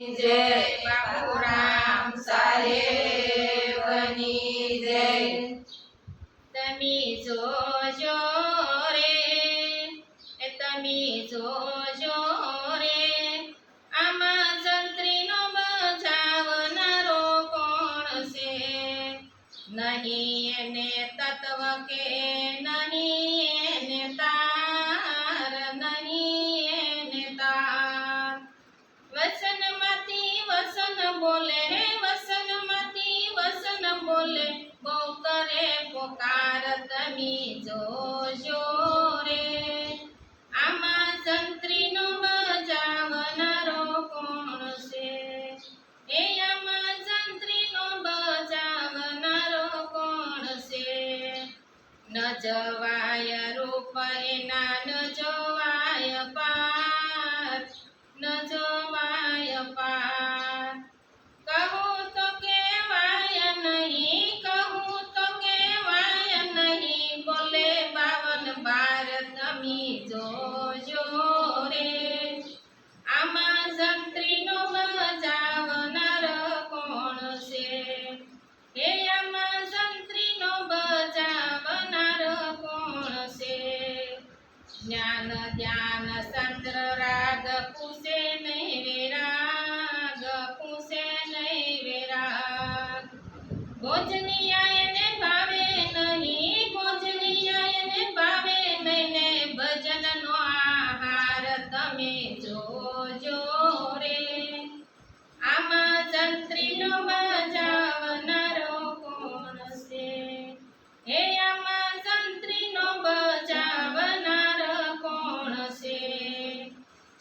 જય બાપુરામ સાહેબની જય. તમે જોજો આમાં જંત્રીનો બજાવનારો કોણ છે? નહીં એને તત્વ કે નહીં. બોલે હે વસનમાંથી વસન બોલે બહુ કરે પોકાર તમે જોજો રે. આમાં સંત્રીનો બજાવનારો કોણ છે? એ આમાં સંત્રીનો બજાવનારો કોણ છે? ન જવાય રે. આમાં જંત્રીનો બજાવનાર કોણ છે? આમાં જંત્રીનો બજાવનાર કોણ છે? જ્ઞાન ધ્યાન ચંદ્ર રાગ પૂછે નહીં વિરાગ પૂછે નહીં ભોજનિયા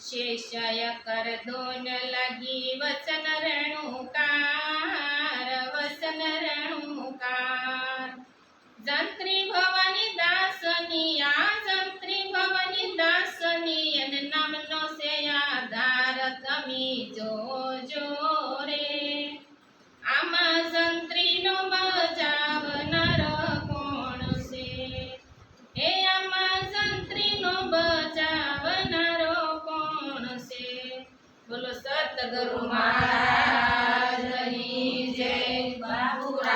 શેષય કર દોન લાગી વચન રેણુકાર વચન રેણુકાર. જંત્રી ભવાની દાસની આ જંત્રી ભવાની દાસની અને નામનો સે આધાર તમે જોજો. બોલો સતગુરુ મહારાજની જય બાબુરા